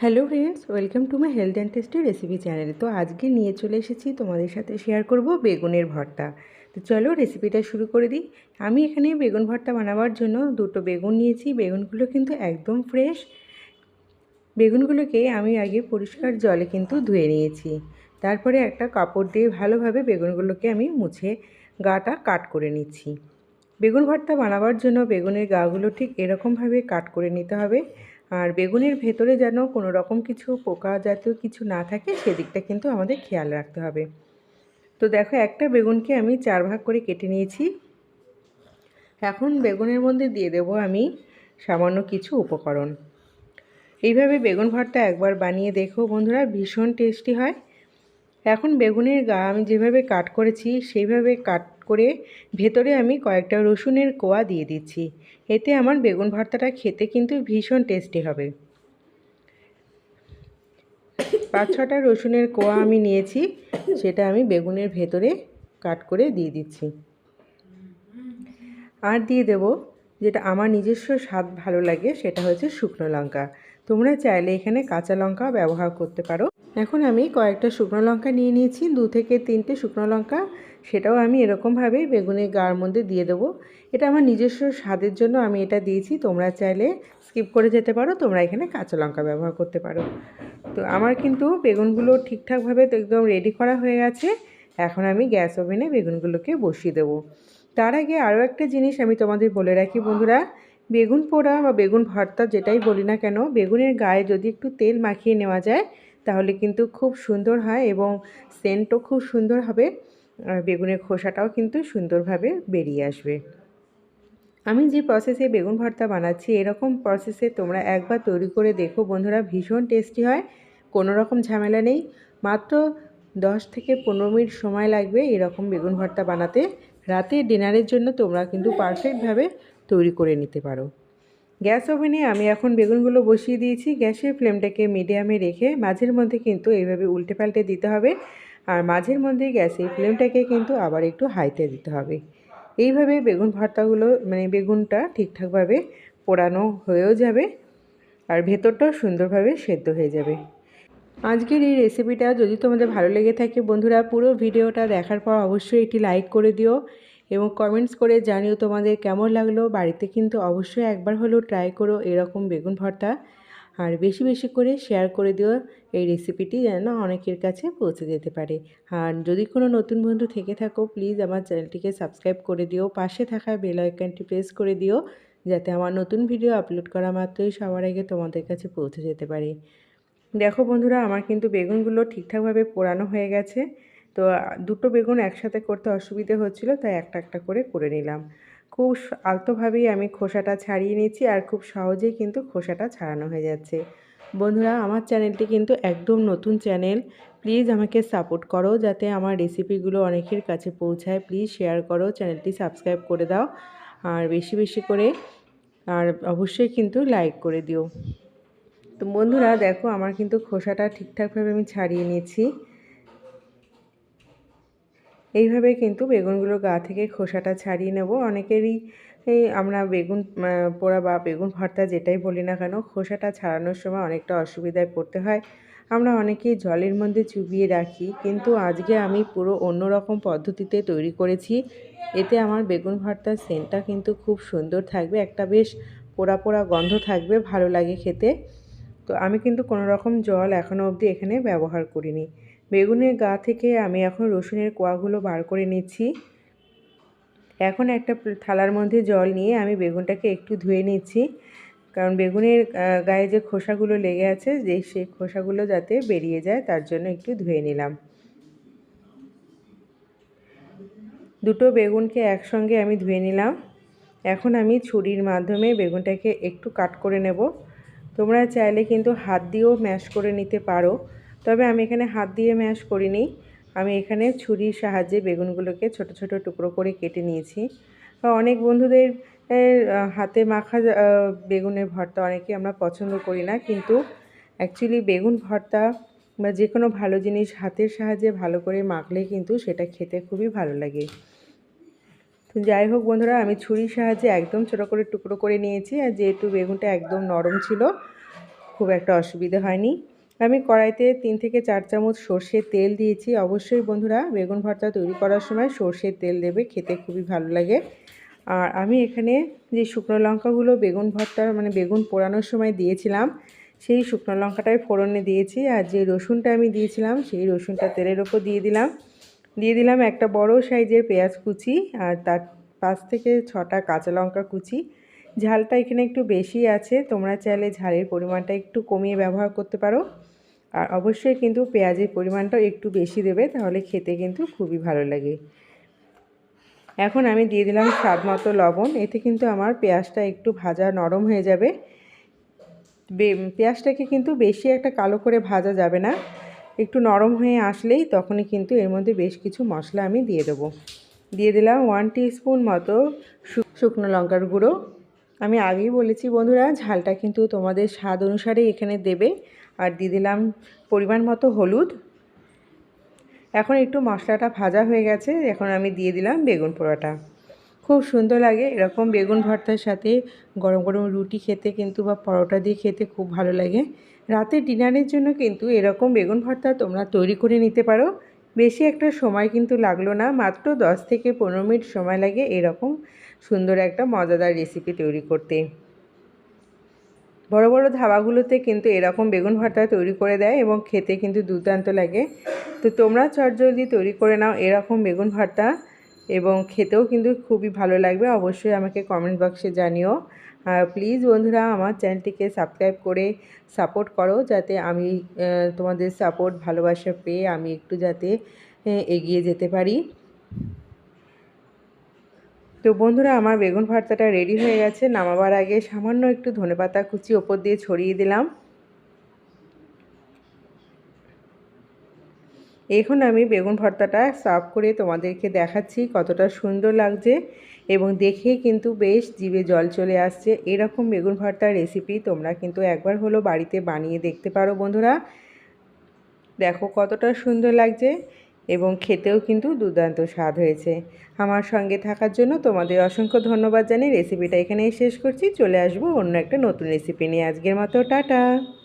Hello friends, welcome to my health and tasty recipe channel. তো আজকে নিয়ে চলে এসেছি তোমাদের সাথে শেয়ার করব বেগুনের ভর্তা। তো চলো রেসিপিটা শুরু করে দিই। আমি এখানে বেগুন ভর্তা বানাবার জন্য দুটো বেগুন নিয়েছি। বেগুনগুলো কিন্তু একদম ফ্রেশ। বেগুনগুলোকে আমি আগে পরিষ্কার জলে কিন্তু ধুয়ে নিয়েছি। তারপরে একটা কাপড় দিয়ে ভালোভাবে বেগুনগুলোকে আমি মুছে গাটা কাট করে নিচ্ছি। বেগুন ভর্তা বানাবার জন্য বেগুনের গাগুলো ঠিক এরকমভাবে কাট করে নিতে হবে। আর বেগুনের ভেতরে যেন কোনো রকম কিছু পোকা জাতীয় কিছু না থাকে, সেদিকটা কিন্তু আমাদের খেয়াল রাখতে হবে। তো দেখো, একটা বেগুনকে আমি চার ভাগ করে কেটে নিয়েছি। এখন বেগুনের মধ্যে দিয়ে দেব আমি সামান্য কিছু উপকরণ। এইভাবে বেগুন ভর্তা একবার বানিয়ে দেখো বন্ধুরা, ভীষণ টেস্টি হয়। এখন বেগুনের গা আমি যেভাবে কাট করেছি, সেইভাবে কাট করে ভেতরে আমি কয়েকটা রসুনের কোয়া দিয়ে দিচ্ছি। এতে আমার বেগুন ভর্তাটা খেতে কিন্তু ভীষণ টেস্টি হবে। পাঁচ ছটা রসুনের কোয়া আমি নিয়েছি, সেটা আমি বেগুনের ভেতরে কাট করে দিয়ে দিচ্ছি। আর দিয়ে দেব যেটা আমার নিজস্ব স্বাদ ভালো লাগে, সেটা হচ্ছে শুকনো লঙ্কা। তোমরা চাইলে এখানে কাঁচা লঙ্কা ব্যবহার করতে পারো। এখন আমি কয়েকটা শুকনো লঙ্কা নিয়ে নিয়েছি, দু থেকে তিনটে শুকনো লঙ্কা। সেটাও আমি এরকমভাবে বেগুনের গার মধ্যে দিয়ে দেবো। এটা আমার নিজস্ব স্বাদের জন্য আমি এটা দিয়েছি, তোমরা চাইলে স্কিপ করে যেতে পারো, তোমরা এখানে কাঁচা লঙ্কা ব্যবহার করতে পারো। তো আমার কিন্তু বেগুনগুলো ঠিকঠাকভাবে তো একদম রেডি করা হয়ে গেছে। এখন আমি গ্যাস ওভেনে বেগুনগুলোকে বসিয়ে দেবো। তার আগে আরও একটা জিনিস আমি তোমাদের বলে রাখি বন্ধুরা বেগুন পোড়া বা বেগুন ভর্তা যেটাই বলি না কেন, বেগুনের গায়ে যদি একটু তেল মাখিয়ে নেওয়া যায়, তাহলে কিন্তু খুব সুন্দর হয় এবং সেন্টও খুব সুন্দর হবে। আর বেগুনের খোসাটাও কিন্তু সুন্দরভাবে বেরিয়ে আসবে। আমি যে প্রসেসে বেগুন ভর্তা বানাচ্ছি, এরকম প্রসেসে তোমরা একবার তৈরি করে দেখো বন্ধুরা, ভীষণ টেস্টি হয়, কোনো রকম ঝামেলা নেই। মাত্র দশ থেকে পনেরো মিনিট সময় লাগবে এরকম বেগুন ভর্তা বানাতে। রাতে ডিনারের জন্য তোমরা কিন্তু পারফেক্টভাবে তৈরি করে নিতে পারো। গ্যাস ওভেনে আমি এখন বেগুনগুলো বসিয়ে দিয়েছি। গ্যাসের ফ্লেমটাকে মিডিয়ামে রেখে মাঝের মধ্যে কিন্তু এইভাবে উল্টে পাল্টে দিতে হবে। আর মাঝের মধ্যে গ্যাসের ফ্লেমটাকে কিন্তু আবার একটু হাইতে দিতে হবে। এইভাবে বেগুন ভর্তাগুলো মানে বেগুনটা ঠিকঠাকভাবে পোড়ানো হয়েও যাবে আর ভেতরটাও সুন্দরভাবে সেদ্ধ হয়ে যাবে। আজকের এই রেসিপিটা যদি তোমাদের ভালো লেগে থাকে বন্ধুরা, পুরো ভিডিওটা দেখার পর অবশ্যই একটি লাইক করে দিও। এবং কমেন্টস করে জানিও তোমাদের কেমন লাগল। বাড়িতে কিন্তু অবশ্যই একবার হলেও ট্রাই করো এরকম বেগুন ভর্তা। আর বেশি বেশি করে শেয়ার করে দিও, এই রেসিপিটি যেন অনেকের কাছে পৌঁছে যেতে পারে। আর যদি কোনো নতুন বন্ধু থেকে থাকো প্লিজ আমার চ্যানেলটিকে সাবস্ক্রাইব করে দিও, পাশে থাকা বেল আইকনটি প্রেস করে দিও, যাতে আমার নতুন ভিডিও আপলোড করা মাত্রই সবার আগে তোমাদের কাছে পৌঁছে যেতে পারে। দেখো বন্ধুরা, আমার কিন্তু বেগুনগুলো ঠিকঠাকভাবে পোড়ানো হয়ে গেছে। তো দুটো বেগুন একসাথে করতে অসুবিধে হচ্ছিল, তাই একটা একটা করে করে নিলাম। খুব আলতোভাবেই আমি খোসাটা ছাড়িয়ে নিচ্ছি আর খুব সহজেই কিন্তু খোসাটা ছাড়ানো হয়ে যাচ্ছে। বন্ধুরা, আমার চ্যানেলটি কিন্তু একদম নতুন চ্যানেল। প্লিজ আমাকে সাপোর্ট করো যাতে আমার রেসিপিগুলো অনেকের কাছে পৌঁছায়। প্লিজ শেয়ার করো, চ্যানেলটি সাবস্ক্রাইব করে দাও। আর বেশি বেশি করে আর অবশ্যই কিন্তু লাইক করে দিও। তো বন্ধুরা, দেখো আমার কিন্তু খোসাটা ঠিকঠাকভাবে আমি ছাড়িয়ে নিয়েছি এইভাবে কিন্তু বেগুনগুলো গা থেকে খোসাটা ছাড়িয়ে নেব। অনেকেরই এই আমরা বেগুন পোড়া বা বেগুন ভর্তা যেটাই বলি না কেন, খোসাটা ছাড়ানোর সময় অনেকটা অসুবিধায় পড়তে হয়। আমরা অনেকেই জলের মধ্যে চুবিয়ে রাখি, কিন্তু আজকে আমি পুরো অন্যরকম পদ্ধতিতে তৈরি করেছি। এতে আমার বেগুন ভর্তার সেন্টটা কিন্তু খুব সুন্দর থাকবে, একটা বেশ পোড়া পোড়া গন্ধ থাকবে, ভালো লাগে খেতে। তো আমি কিন্তু কোনো রকম জল এখনও অবধি এখানে ব্যবহার করিনি। বেগুনের গা থেকে আমি এখন রসুনের কোয়াগুলো বার করে নিচ্ছি। এখন একটা থালার মধ্যে জল নিয়ে আমি বেগুনটাকে একটু ধুয়ে নিচ্ছি। কারণ বেগুনের গায়ে যে খোসাগুলো লেগে আছে, যে সেই খোসাগুলো যাতে বেরিয়ে যায়, তার জন্য একটু ধুয়ে নিলাম। দুটো বেগুনকে একসঙ্গে আমি ধুয়ে নিলাম। এখন আমি ছুরির মাধ্যমে বেগুনটাকে একটু কাট করে নেব। তোমরা চাইলে কিন্তু হাত দিয়েও ম্যাশ করে নিতে পারো। তবে আমি এখানে হাত দিয়ে ম্যাশ করিনি। আমি এখানে ছুরির সাহায্যে বেগুনগুলোকে ছোট ছোট টুকরো করে কেটে নিয়েছি। অনেক বন্ধুদের হাতে মাখা বেগুনের ভর্তা অনেকে আমরা পছন্দ করি না। কিন্তু অ্যাকচুয়ালি বেগুন ভর্তা বা যে কোনো ভালো জিনিস হাতের সাহায্যে ভালো করে মাখলে কিন্তু সেটা খেতে খুবই ভালো লাগে। তো যাই হোক বন্ধুরা, আমি ছুরির সাহায্যে একদম ছোটো করে টুকরো করে নিয়েছি। আর যেহেতু বেগুনটা একদম নরম ছিল, খুব একটা অসুবিধা হয়নি। আমি কড়াইতে তিন থেকে চার চামচ সর্ষের তেল দিয়েছি। অবশ্যই বন্ধুরা, বেগুন ভর্তা তৈরি করার সময় সর্ষের তেল দেবে, খেতে খুবই ভালো লাগে। আর আমি এখানে যে শুকনো লঙ্কাগুলো বেগুন ভর্তার মানে বেগুন পোড়ানোর সময় দিয়েছিলাম, সেই শুকনো লঙ্কাটাই ফোড়নে দিয়েছি। আর যে রসুনটা আমি দিয়েছিলাম, সেই রসুনটা তেলের ওপর দিয়ে দিলাম। দিয়ে দিলাম একটা বড় সাইজের পেঁয়াজ কুচি আর তার পাঁচ থেকে ছটা কাঁচা লঙ্কা কুচি। ঝালটা এখানে একটু বেশি আছে, তোমরা চাইলে ঝালের পরিমাণটা একটু কমিয়ে ব্যবহার করতে পারো। আর অবশ্যই কিন্তু পেঁয়াজের পরিমাণটাও একটু বেশি দেবে, তাহলে খেতে কিন্তু খুবই ভালো লাগে। এখন আমি দিয়ে দিলাম স্বাদ মতো লবণ, এতে কিন্তু আমার পেঁয়াজটা একটু ভাজা নরম হয়ে যাবে। পেঁয়াজটাকে কিন্তু বেশি একটা কালো করে ভাজা যাবে না, একটু নরম হয়ে আসলেই তখনই কিন্তু এর মধ্যে বেশ কিছু মশলা আমি দিয়ে দেবো। দিয়ে দিলাম ওয়ান স্পুন মতো শুকনো লঙ্কার গুঁড়ো। আমি আগেই বলেছি বন্ধুরা, ঝালটা কিন্তু তোমাদের স্বাদ অনুসারে এখানে দেবে। আর দিয়ে দিলাম পরিমাণ মতো হলুদ। এখন একটু মশলাটা ভাজা হয়ে গেছে, এখন আমি দিয়ে দিলাম বেগুন পোড়াটা। খুব সুন্দর লাগে এরকম বেগুন ভর্তার সাথে গরম গরম রুটি খেতে কিন্তু বা পরোটা দিয়ে খেতে খুব ভালো লাগে। রাতে ডিনারের জন্য কিন্তু এরকম বেগুন ভর্তা তোমরা তৈরি করে নিতে পারো। বেশি একটা সময় কিন্তু লাগল না, মাত্র দশ থেকে পনেরো মিনিট সময় লাগে এরকম সুন্দর একটা মজাদার রেসিপি তৈরি করতে। বড় বড় ধাবাগুলোতে কিন্তু এরকম বেগুন ভর্তা তৈরি করে দেয় এবং খেতে কিন্তু দুর্দান্ত লাগে। তো তোমরা চটজলদি তৈরি করে নাও এরকম বেগুন ভর্তা এবং খেতেও কিন্তু খুবই ভালো লাগবে। অবশ্যই আমাকে কমেন্ট বক্সে জানিও। প্লিজ বন্ধুরা আমার চ্যানেলটিকে সাবস্ক্রাইব করে সাপোর্ট করো যাতে আমি তোমাদের সাপোর্ট ভালোবাসা পেয়ে আমি একটু যাতে এগিয়ে যেতে পারি। তো বন্ধুরা, আমার বেগুন ভর্তাটা রেডি হয়ে গেছে। নামাবার আগে সামান্য একটু ধনেপাতা কুচি ওপর দিয়ে ছড়িয়ে দিলাম। এখন আমি বেগুন ভর্তাটা সার্ভ করে তোমাদেরকে দেখাচ্ছি কতটা সুন্দর লাগছে এবং দেখে কিন্তু বেশ জিভে জল চলে আসছে। এরকম বেগুন ভর্তার রেসিপি তোমরা কিন্তু একবার হলো বাড়িতে বানিয়ে দেখতে পারো বন্ধুরা। দেখো কতটা সুন্দর লাগছে। এবং খেতেও কিন্তু দুর্দান্ত স্বাদ হয়েছে। আমার সঙ্গে থাকার জন্য তোমাদের অসংখ্য ধন্যবাদ জানিয়ে রেসিপিটা এখানেই শেষ করছি। চলে আসব অন্য একটা নতুন রেসিপি নিয়ে। আজকের মতো টাটা।